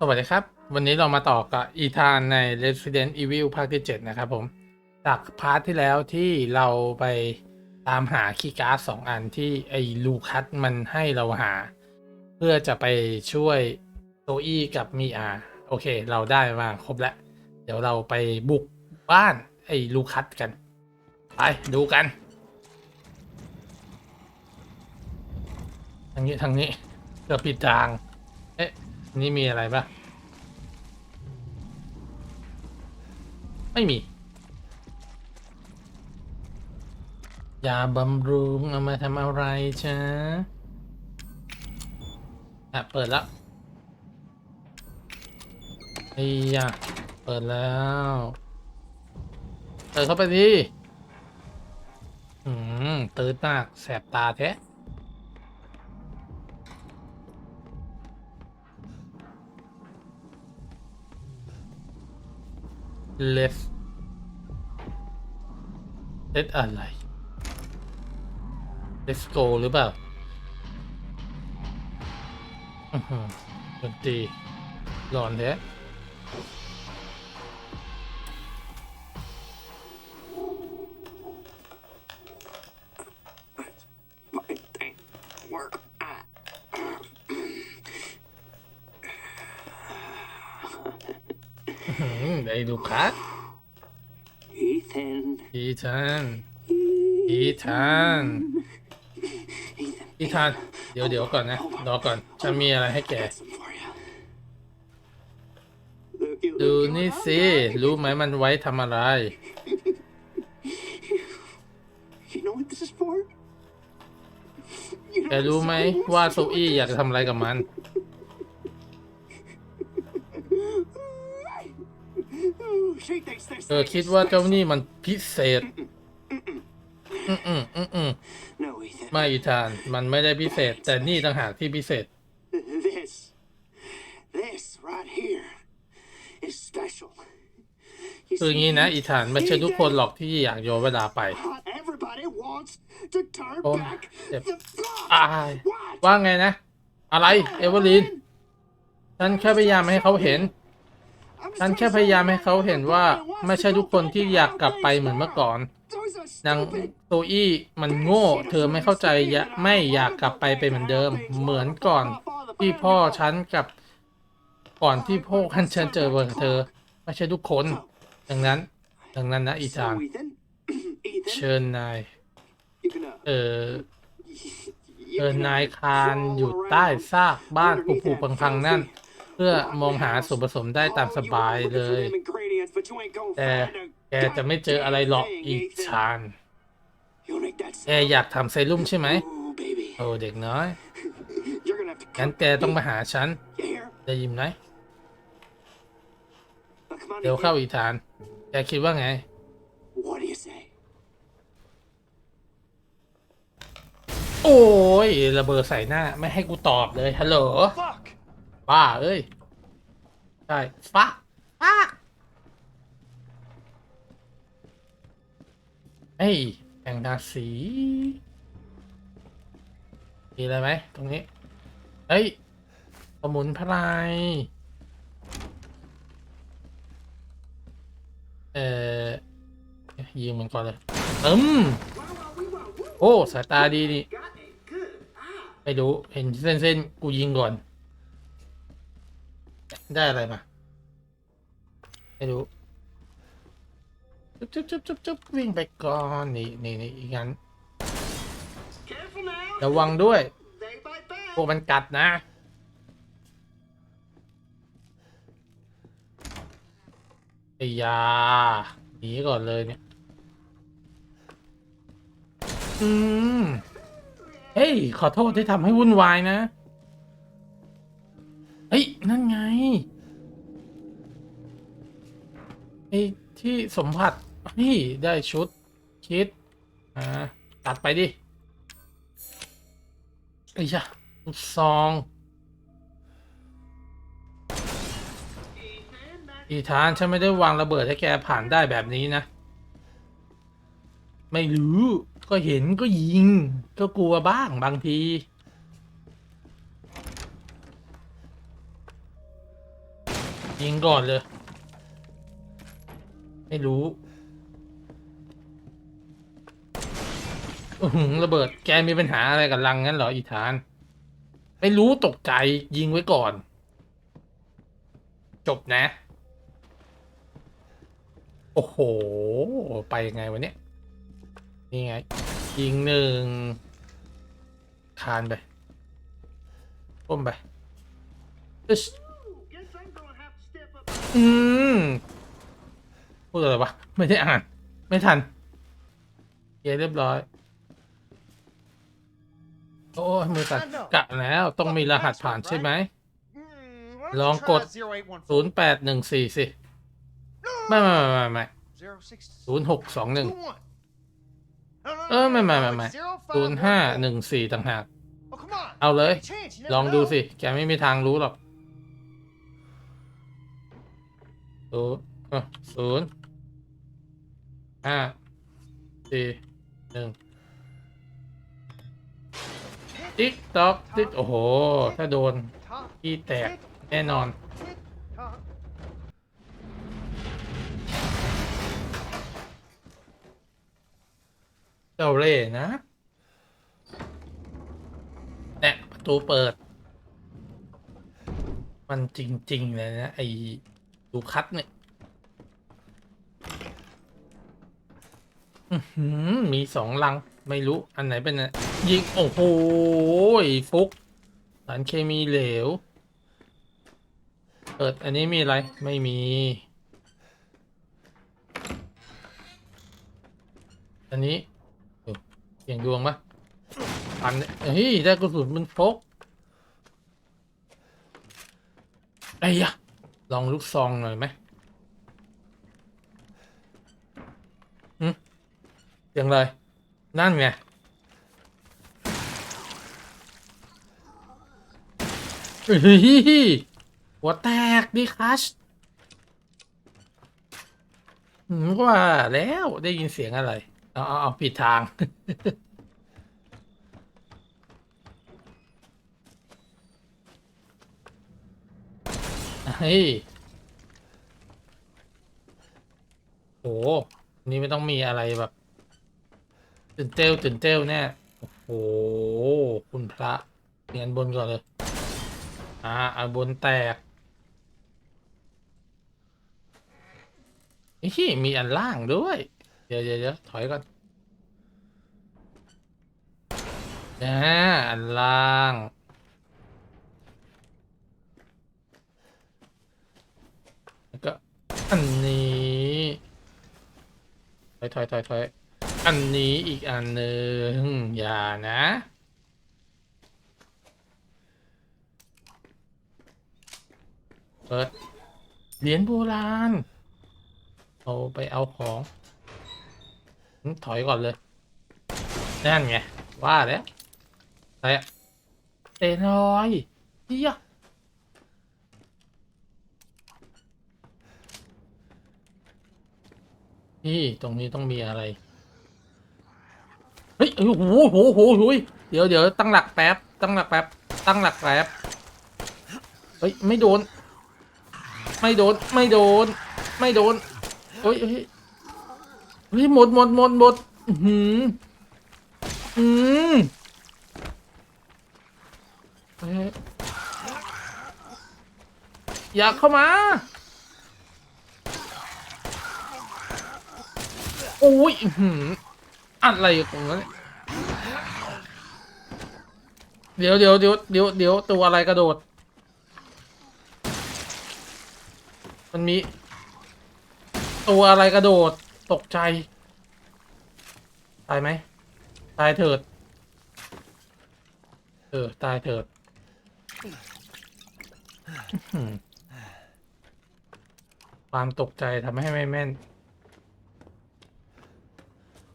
สวัสดีครับ วันนี้เรามาต่อกับอีธานใน Resident Evil ภาคที่ 7 นะครับผม จากพาร์ทที่แล้วที่เราไปตามหาคีย์การ์ดสองอันที่ไอ้ลูคัสมันให้เราหา เพื่อจะไปช่วยโซอี้กับมีอาโอเค เราได้มาครบแล้ว เดี๋ยวเราไปบุกบ้านไอ้ลูคัสกัน ไป ดูกัน ทางนี้ทางนี้เกือบผิดทาง นี่มีอะไรปะไม่มี ยาบำรุงเอามาทำอะไรจ๊ะอะ เปิดแล้วไอ้ยะเปิดแล้ว เปิดเข้าไปดิอืมตื่นมากแสบตาแท้ left let อะไร let's go หรือเปล่าอื้อหือดนตรีหลอนแท้ อื้อหือได้ดูคัส Ethan. อีธานอีธาน Ethan. อีธานเดี๋ยวเดี๋ยวก่อนนะรอก่อนฉันมีอะไรให้แก Got some for you. Looky, ดู looky นี่ what I สิ got. รู้ไหมมันไว้ทำอะไร You know what this is for? You know แก what รู้ไหม this is ว่า for? โซอี้อยากจะทำอะไรกับมัน เธอ thing คิด is ว่าเจ้า special. นี่มันพิเศษ อืมอืมอืมอืม No, Ethan. ไม่อีธาน มันไม่ได้พิเศษ แต่นี่ต่างหากที่พิเศษ This, this right here is special. You คืออย่างนี้นะอีธานไม่ใช่ทุกคนหรอกที่อยากโยนเวลาไป Not everybody wants to turn Oh, back yep. the clock. อาย What? ว่าไงนะ อะไรเอเวอร์ลินฉันแค่พยายามให้เขาเห็น I'm just ฉันแค่พยายามให้เขาเห็นว่าไม่ใช่ทุกคนที่อยากกลับไปเหมือนเมื่อก่อนนางโซอี้มันโง่ เธอไม่เข้าใจยะไม่อยากกลับไปเป็นเหมือนเดิม เหมือนก่อนที่พ่อฉันกับก่อนที่พ่อคันฉันเจอกับเธอ ไม่ใช่ทุกคน ดังนั้นดังนั้นนะอีธานเชิญนาย เออเชิญนายคานอยู่ใต้ซากบ้าน underneath ผุ that ๆพังๆนั่น พื่อมองหาส่วนผสมได้ตามสบายเลย แต่แกจะไม่เจออะไรหรอกอี thing, ชานแกอยากทำเซรุ่มใช่ไหม โอ้เด็กน้อย งั้นแกต้องมาหาฉัน You hear? ได้ยินไหมเดี๋ยวเข้าอีธาน แกคิดว่าไง โอ้ยระเบิดใส่หน้า ไม่ให้กูตอบเลย ฮัลโหล บ้าเอ้ยใช่ฟ้าฟ้าเฮ้ยแห่งดาสีมีอะไรไหมตรงนี้ เฮ้ยสมุนไพรเอ่อยิงมันก่อนเลยอืมโอ้สายตาดีนี่ Got it. Good. Ah. ไม่รู้ เห็นเส้นเส้นๆกูยิงก่อน ได้อะไรมา ไม่รู้ จุ๊บจุ๊บจุ๊บจุ๊บจุ๊บวิ่งไปก่อน นี่นี่นี่อีกงั้น Careful now. ระวังด้วย They bite back. พวกมันกัดนะ ไอ้ยา หนีก่อนเลยเนี่ย อืม เฮ้ย ขอโทษที่ทำให้วุ่นวายนะเฮ้ย นั่นไงไอ้ที่สมผัสนี่ได้ชุด คิด อ่า ตัดไปดิไอ้ยะลูกซองอีธานฉันไม่ได้วางระเบิดให้แกผ่านได้แบบนี้นะ ไม่รู้ ก็เห็นก็ยิง ก็กลัวบ้างบางที ยิงก่อนเลย ไม่รู้หือระเบิดแกมีปัญหาอะไรกับลังงั้นเหรออีธาน ไม่รู้ตกใจยิงไว้ก่อน จบนะ โอ้โห ไปยังไงวะเนี่ยนี่ไง ยิงหนึ่งคานไปก้มไปอึ๊ช Guess I'm gonna have to step up. อืมพูดอะไรวะไม่ได้อ่าน ไม่ทันเยเรียบร้อย โอ้ยมือสั่นกะแล้วต้องมีรหัสผ่านใช่ไหม Hmm, why don't Long you try code. that ศูนย์แปดหนึ่งสี่สิ ไม่ไม่ไม่ไม่ไม่ 0814. ศูนย์หกสองหนึ่ง 21. No, no, no, เออ no, ไม่ no, ไม่ no, ไม่ it's ไม่ 0514. ศูนย์ห้าหนึ่งสี่ต่างหาก Oh, come on. เอาเลย Any chance, you never ลองดู know. สิ แกไม่มีทางรู้หรอก ศูนย์ศูนย์ห้าสี่หนึ่งติ๊กต๊อกติ๊กโอ้โห ถ้าโดนที่แตกแน่นอน เจ้าเล่นะเนี่ยประตูเปิด มันจริง ๆ เลยนะ ไอ ดูคัดเนี่ยมีสองลังไม่รู้อันไหนเป็นยิง โอ้โหฟุกสารเคมีเหลว เปิด อันนี้มีอะไร ไม่มี อันนี้เสียงดวงปะปันเนี่เฮ้ย ได้กระสุนมันพกไอ้ยะ ลองลูกซองหน่อยไหมหึเสียงอะไร นั่นไงเฮ้ยหัวแตกดิคัชว่าแล้วได้ยินเสียงอะไร เอาเอาเอาผิดทาง เฮ้ย โห นี่ไม่ต้องมีอะไรแบบตื่นเต้วตื่นเต้วแน่โอ้โห คุณพระเรียนบนก่อนเลย อ่าอันบนแตกนี่มีอันล่างด้วย เดี๋ยวเดี๋ยวเดี๋ยวถอยก่อนนะอันล่าง แล้วก็ อันนี้ถอยถอยถอยถอยอันนี้อีกอันหนึ่งอย่านะเปิดเหรียญโบราณเอาไปเอาของถอยก่อนเลยนั่นไงว่าแล้วอะไรอะเตนอยเฮีย นี่ตรงนี้ต้องมีอะไร เฮ้ยโอ้โหโหโหโหยเดี๋ยวเดี๋ยวตั้งหลักแป๊บ ตั้งหลักแป๊บ ตั้งหลักแป๊บ เฮ้ย ไม่โดน ไม่โดน ไม่โดน ไม่โดนเฮ้ยเฮ้ยเฮ้ยหมดหมดหมดหมดอือหืออืมเฮ้ยอยากเข้ามา โอ้ยอื้อหืออะไรของนั้นเนี่ยเดี๋ยวเดี๋ยวเดี๋ยวเดี๋ยวเดี๋ยวตัวอะไรกระโดด มันมี ตัวอะไรกระโดดตกใจ ตายไหม ตายเถิด เออ ตายเถิดความตกใจทำให้ไม่แม่น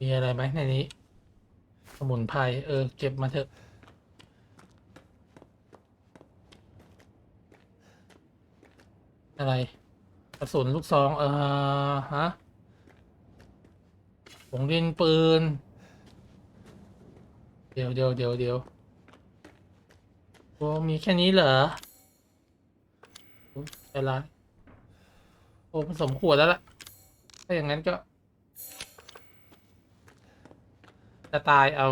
มีอะไรไหมในนี้ สมุนไพรเออ เก็บมาเถอะ อะไรกระสุนลูกซอง เออฮะผงดินปืน เดี๋ยวเดี๋ยวเดี๋ยวเดี๋ยวโอ้มีแค่นี้เหรออุ๊ยไปละอ้ผสมขวดแล้วล่ะ ถ้าอย่างนั้นก็ จะตายเอา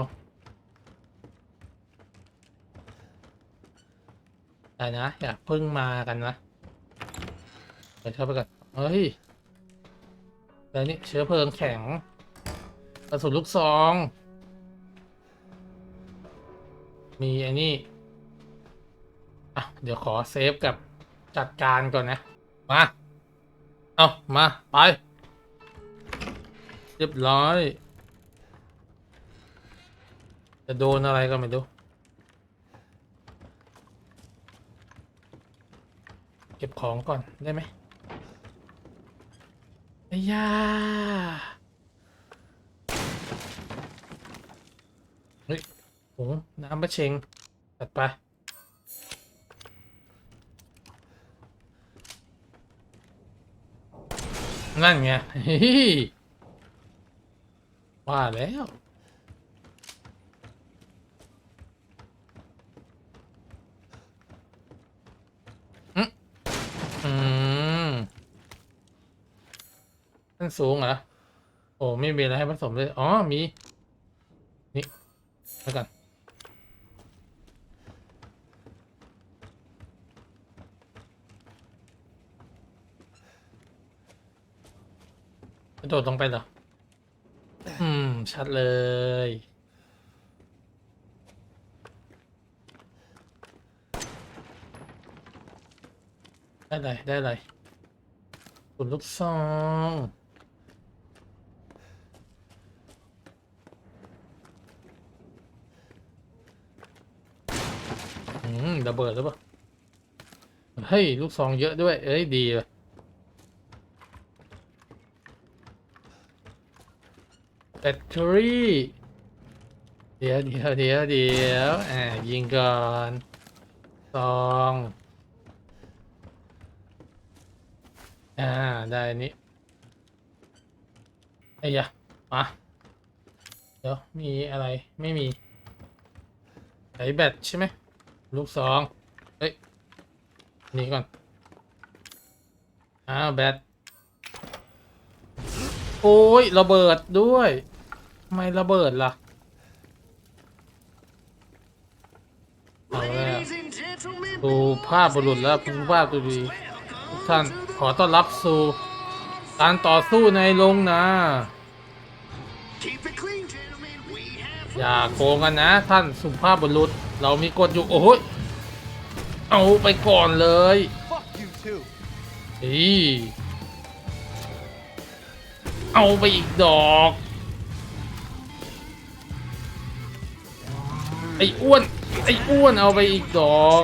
แต่นะ อย่าพิ่งมากันนะเดี๋ยวเข้าไปก่อนเฮ้ยแล้วนี่เชื้อเพลิงแข็งกระสุนลูกซอง มีไอ้นี่อะเดี๋ยวขอเซฟกับจัดการก่อนนะ มา เอามา ไป เรียบร้อย จะโดนอะไรก็ไม่รู้เก็บของก่อนได้ไหมไอ้ยาเฮ้ยโหน้ำประเชงจัดไปนั่นไงเฮ้ยว่าแล้ว อืมอืม ขั้นสูงเหรอ โอ้ไม่มีอะไรให้ผสมเลย อ๋อ มี นี่แล้วกันกระโดดลงไปเหรอ อืม ชัดเลยได้เลยได้เลยขุนลูกซอง อืม ระเบิดหรือเปล่าเฮ้ยลูกซองเยอะด้วย เอ้ยดีเลยแบตเตอรี่เดี๋ยวเดี๋ยวเดี๋ยวเดี๋ยวอ่ายิงก่อนซองอ่าได้นี้ไอ้ยะมาเดี๋ยวมีอะไรไม่มีใส่แบตใช่ไหม ลูกซองเฮ้ยนี่ก่อน อ้าวแบตโอ้ยระเบิดด้วยทำไมระเบิดล่ะเอาแล้วดูภาพบุรุษและผู้ภาพตัวดีทุกท่านขอต้อนรับสู่การต่อสู้ในโรงนาอย่าโกงกันนะท่านสุภาพบุรุษ เรามีกฎอยู่ โอ้ยเอาไปก่อนเลย Fuck you too. อีเอาไปอีกดอก ไอ้อ้วน ไอ้อ้วนเอาไปอีกดอก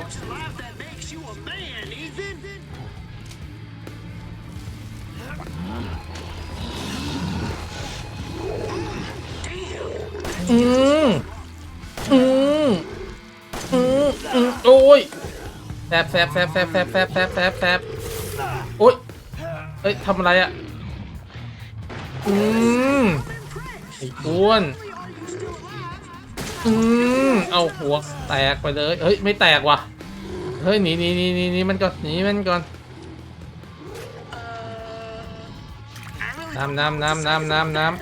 แซบแซบแซบแซบแซบแซบแซบแซบแซบโอ้ยเอ้ยทำอะไรอะ อืมไอ้อ้วน อืมเอาหัวแตกไปเลย เฮ้ย ไม่แตกว่ะ เฮ้ย หนีหนีหนีหนีหนีมันก่อน หนีมันก่อน น้ำน้ำน้ำน้ำน้ำน้ำ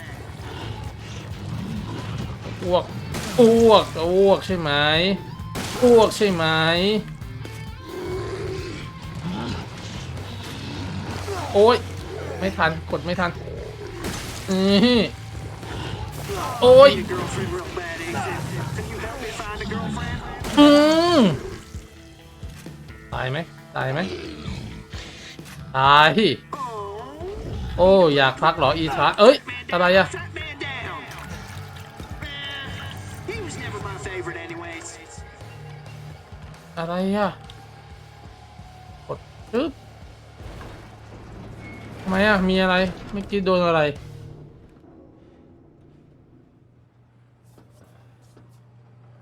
อ้วกอ้วกอ้วกใช่ไหมอ้วกใช่ไหม โอ้ย ไม่ทัน กดไม่ทัน อือโอ้ย อืมตายไหมตายไหมตายโอ้อยากพักเหรออีชาเอ้ย อะไรอะอะไรอะ มอะ มีอะไร เมื่อกี้โดนอะไร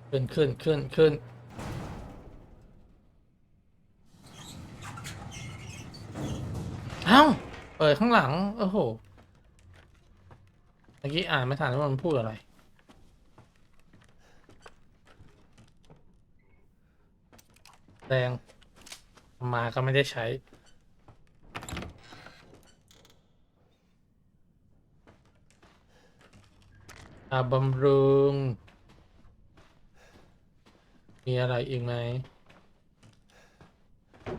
ขึ้นขึ้นขึ้นขึ้นเอ้า เปิดข้างหลัง โอ้โห เมื่อกี้อ่านไม่ทันว่ามันพูดอะไรแรงมาก็ไม่ได้ใช้ อาบำรุง มีอะไรอีกไหม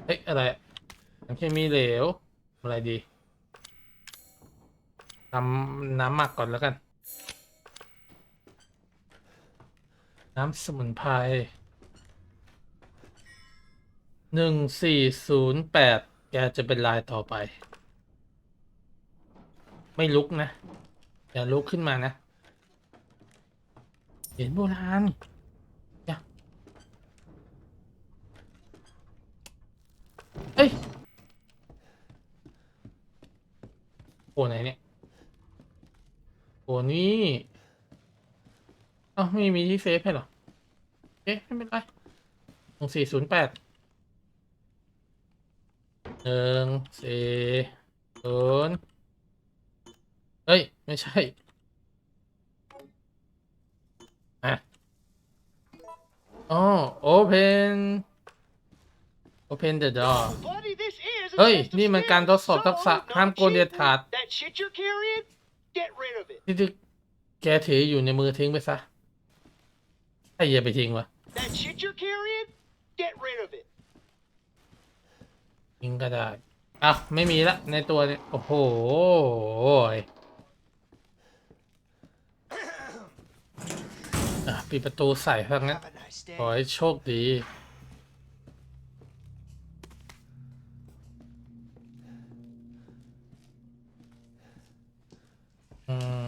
เอ๊ะอะไรน้ำเคมีเหลว อะไรดีทำน้ำหมักก่อนแล้วกัน น้ำสมุนไพรหนึ่งสี่ศูนย์แปดแกจะเป็นลายต่อไป ไม่ลุกนะ อย่าลุกขึ้นมานะ เหรียญโบราณอย่าเอ้ยโอ้ไหนเนี่ยโอ้นี่เอ้าไม่มีที่เซฟให้เหรอเอ๊ะไม่เป็นไรหนึ่งสี่ศูนย์แปดหนึ่งสี่ศูนย์เอ้ย ไม่ใช่ อะอ๋อ open open the door Buddy, this is a เฮ้ย test of นี่มันการทดสอบ skills, ทักษะ so ห้ามโกนเด็ดขาด That shit you're carrying, get rid of it. ที่ที่แกถืออยู่ในมือทิ้งไปซะไอ้อย่าไปทิ้งวะ That shit you're carrying, get rid of it. ทิ้งก็ได้อ้าวไม่มีละในตัวเนี่ยโอ้โห อะปิดประตูใส่ทั้งนั้น Have a nice day. ขอให้โชคดี อืม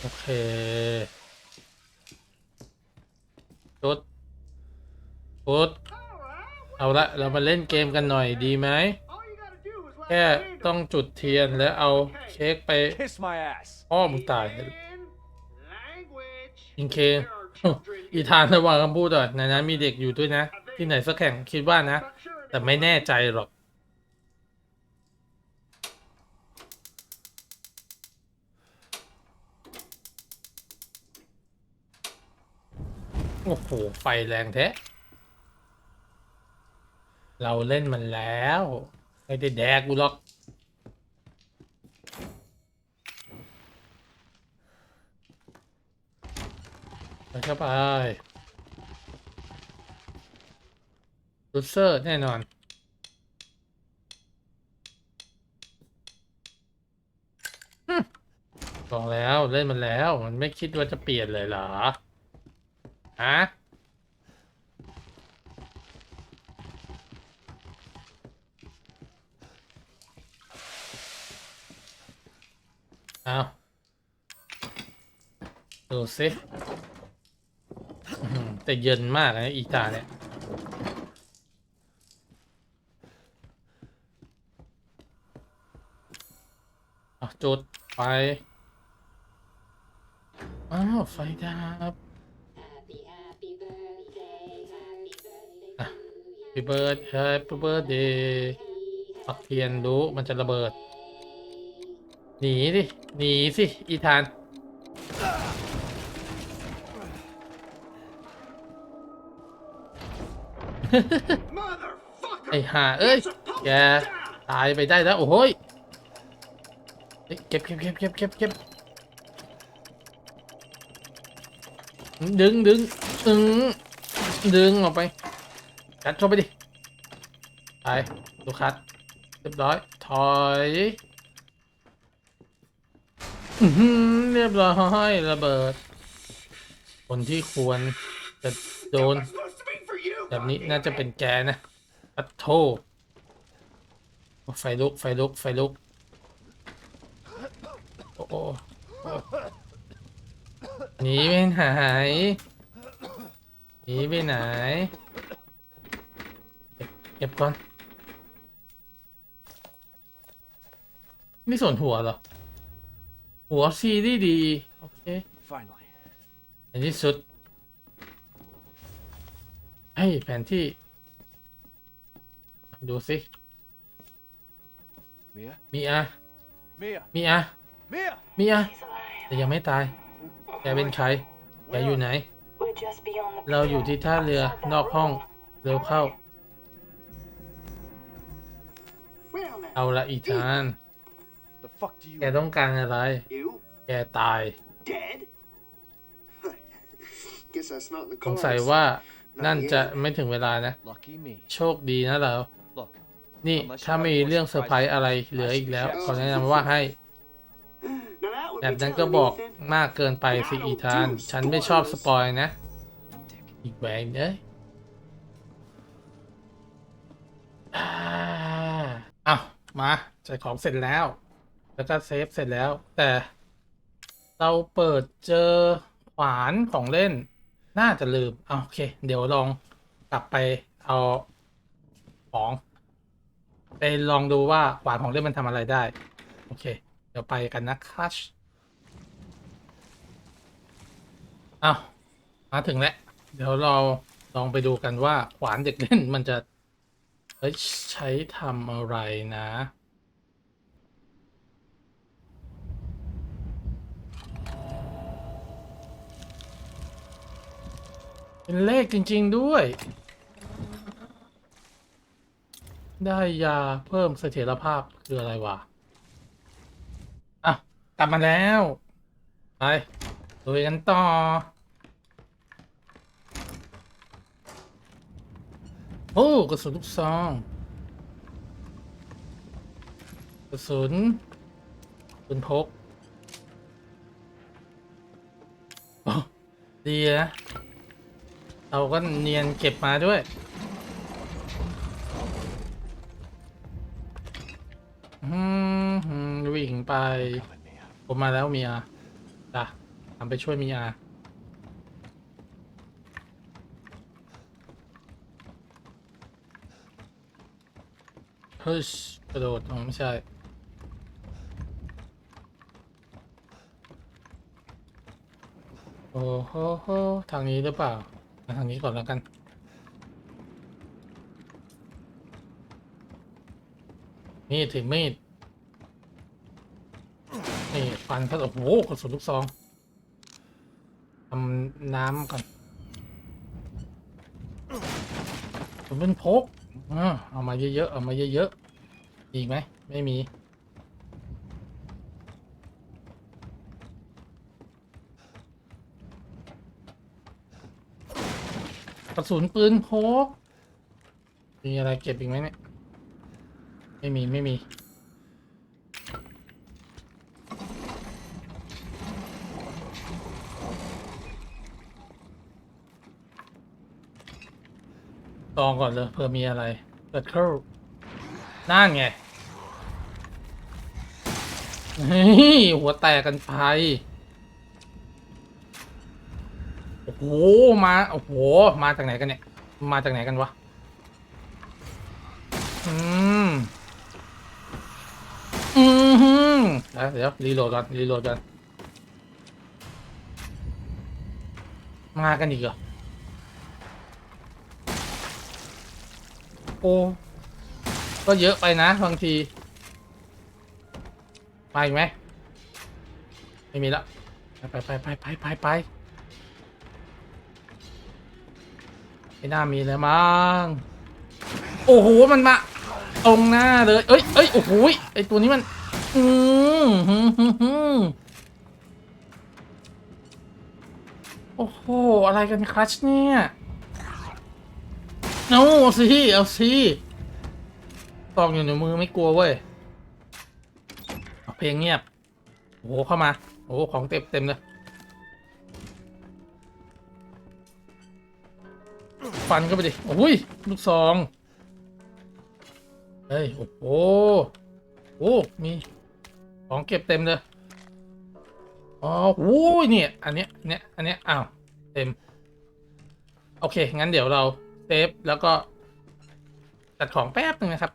โอเคชุดชุดเอาละ เรามาเล่นเกมกันหน่อยดีไหม All you gotta do is แค่ต้องจุดเทียนแล้วเอาเค้กไป Kiss my ass. อ้อมงตาย อิงเคอีธานระวังคำพูดหน่อยในนั้นมีเด็กอยู่ด้วยนะ ที่ไหนสักแข่งคิดว่านะ แต่ไม่แน่ใจหรอกโอ้โห ไฟแรงแท้ เราเล่นมันแล้ว ไม่ได้แดกกูหรอก ไปเข้าไปลูเซอร์แน่นอนฮึ่มบอกแล้วเล่นมันแล้ว มันไม่คิดว่าจะเปลี่ยนเลยเหรอ ฮะเอาดูสิ แต่เย็นมากนะอีตาเนี่ยอะจุดไฟ อ้าว ไฟดับ Happy birthday Happy birthday ปักเทียนรู้มันจะระเบิด หนีดิหนีสิ อีธาน ไอ้ห่าเอ้ย แก ตายไปได้แล้ว โอ้โหยเก็บเก็บเก็บเก็บเก็บเก็บดึงดึงดึงดึงออกไปกัดเข้าไปดิ ไปลูคัดเรียบร้อย ถอยเรียบร้อยระเบิด คนที่ควรจะโดน แบบนี้น่าจะเป็นแกนะปัดโทไฟลุกไฟลุกไฟลุก โอ้โหโอ้หนีไปไหนหนีไปไหนเก็บเก็บก่อน นี่ส่วนหัวเหรอ หัวซีดีดี โอเค Finally. ในที่สุด เฮ้ยแผนที่ ดูสิ Mia? มีอะ Mia? มีอะ Mia! มีอะแต่ยังไม่ตาย แกเป็นใคร แกอยู่ไหน We're just beyond the เราอยู่ที่ท่าเรือนอกห้อง เร็วเข้า Well, now, เอาละอีธาน The fuck do you แกต้องการอะไร you แกตาย Dead? Guess that's not in the สง cards. สัยว่า นั่นจะไม่ถึงเวลานะ โชคดีนะเรา นี่ถ้าไม่มีเรื่องเซอร์ไพรส์อะไรเหลืออีกแล้วขอแนะนำว่าให้แบบนั้นก็บอกมากเกินไปสิอีธาน ฉันไม่ชอบสปอยนะ อีกแหวงเอ้ยอาอ้าวมาจ่ายของเสร็จแล้ว แล้วก็เซฟเสร็จแล้ว แต่เราเปิดเจอขวานของเล่น น่าจะลืมเอโอเค เดี๋ยวลองกลับไปเอาของ ไปลองดูว่าขวานของเล่นมันทำอะไรได้ โอเค เดี๋ยวไปกันนะครับอ้าวมาถึงแล้ว เดี๋ยวเราลองไปดูกันว่าขวานเด็กเล่นมันจะใช้ทำอะไรนะ เป็นเลขจริง ๆด้วย ได้ยาเพิ่มเสถียรภาพคืออะไรวะ อะ กลับมาแล้ว ไปลุยกันต่อ โอ้กระสุนลูกซองกระสุนปืนพกดีนะ เราก็เนียนเก็บมาด้วยอืมอืมวิ่งไป ผมมาแล้วเมียจ้ะทำไปช่วยเมียเฮ้ยกระโดดอ๋อไม่ใช่โอ้โหโหทางนี้หรือเปล่า มาทางนี้ก่อนแล้วกัน นี่ถือมีด นี่ฟันเขาโอ้โหกระสุนลูกซองทำน้ำก่อนผมเป็นพกอ่าเอามาเยอะๆ เอามาเยอะๆ อีกไหม ไม่มี กระสุนปืนพก มีอะไรเก็บอีกไหมเนี่ย ไม่มีไม่มี ลองก่อนเลยเผื่อมีอะไร เปิดเข้านั่นไงเฮ้ยหัวแตกกันไป โอ้โหมาโอ้โหมาจากไหนกันเนี่ย มาจากไหนกันวะอืมอืมฮึเดี๋ยวเดี๋ยวรีโหลดก่อนรีโหลดก่อนมากันอีกเหรอโอ้ก็เยอะไปนะบางทีไปอีกไหมไม่มีละไปไปไปไปไปไป ไม่น่ามีเลยมั้งโอ้โหมันมาตรงหน้าเลยเอ้ยเอ้ยโอ้โหไอตัวนี้มัน อืมฮึมฮึมโอ้โหอะไรกันครัชเนี่ยเอาสิเอาสิตองอยู่ในมือไม่กลัวเว้ยเอาเพลงเงียบโอ้โหเข้ามาโอ้โหของเต็มเต็มเลย ฟันเข้าไปดิโอ้ยลูกซองเฮ้ยโอ้โหโอ้มีของเก็บเต็มเลยอ๋อโอ้ยเนี่ยอันเนี้ยเนี้ยอันเนี้ยอ้าวเต็ม โอเค งั้นเดี๋ยวเราเซฟแล้วก็จัดของแป๊บหนึ่งนะครับ